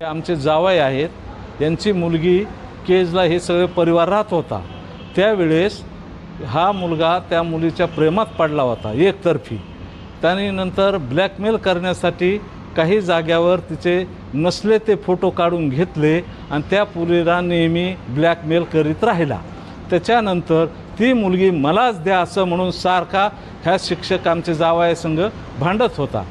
आमचे जावई आहेत. यांची मुलगी केजला हे सगळे परिवार राहत होता. त्यावेळेस हा मुलगा त्या मुलीच्या प्रेमात पडला होता एकतर्फी. त्याने नंतर ब्लॅकमेल करण्यासाठी काही जाग्यावर तिचे नसले ते फोटो काढून घेतले आणि त्या मुलीला नेहमी ब्लॅकमेल करीत राहिला. त्याच्यानंतर ती मुलगी मलाच द्या असं म्हणून सारखा ह्या शिक्षक आमचे जावयासंग भांडत होता.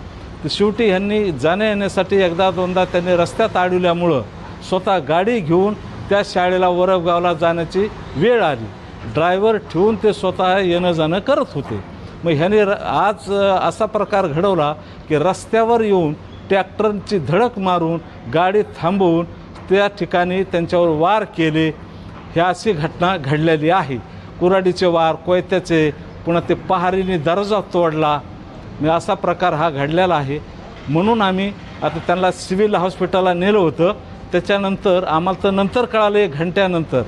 तर शेवटी ह्यांनी जाण्या येण्यासाठी एकदा दोनदा त्यांनी रस्त्यात अडवल्यामुळं स्वतः गाडी घेऊन त्या शाळेला वरफगावला जाण्याची वेळ आली. ड्रायव्हर ठेवून ते स्वतः येणं जाणं करत होते. मग ह्याने र आज असा प्रकार घडवला की रस्त्यावर येऊन ट्रॅक्टरची धडक मारून गाडी थांबवून त्या ठिकाणी त्यांच्यावर वार केले. ह्या अशी घटना घडलेली आहे. कुऱ्हाडीचे वार कोयत्याचे पुन्हा ते पहारीने दर्जा तोडला. असा प्रकार हा घडलेला आहे. म्हणून आम्ही आता त्यांना सिव्हिल हॉस्पिटलला नेलं होतं. त्याच्यानंतर आम्हाला तर नंतर कळालं एक घंट्यानंतर.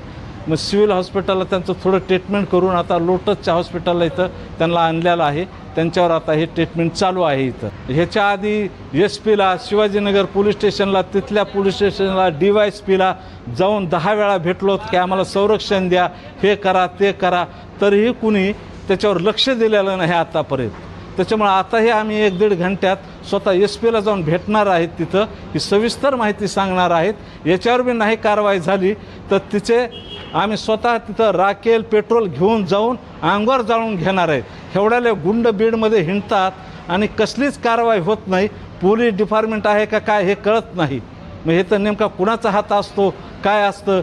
मग सिव्हिल हॉस्पिटलला त्यांचं थोडं ट्रीटमेंट करून आता लोटसच्या हॉस्पिटलला इथं त्यांना आणलेलं आहे. त्यांच्यावर आता हे ट्रीटमेंट चालू आहे इथं. ह्याच्या आधी एस पीला शिवाजीनगर पोलीस स्टेशनला तिथल्या पोलीस स्टेशनला डी वाय एस पीला जाऊन दहा वेळा भेटलो की आम्हाला संरक्षण द्या हे करा ते करा. तरीही कुणी त्याच्यावर लक्ष दिलेलं नाही आतापर्यंत. त्याच्यामुळे आताही आम्ही एक दीड घंट्यात स्वतः एस पीला जाऊन भेटणार आहेत तिथं. ही सविस्तर माहिती सांगणार आहेत. याच्यावर बी नाही कारवाई झाली तर तिचे आम्ही स्वतः तिथं राखेल पेट्रोल घेऊन जाऊन अंगावर जाळून घेणार आहेत. एवढ्याले गुंड बीडमध्ये हिंडतात आणि कसलीच कारवाई होत नाही. पोलीस डिपार्टमेंट आहे का काय हे कळत नाही. मग हे तर नेमका कुणाचा हात असतो काय असतं?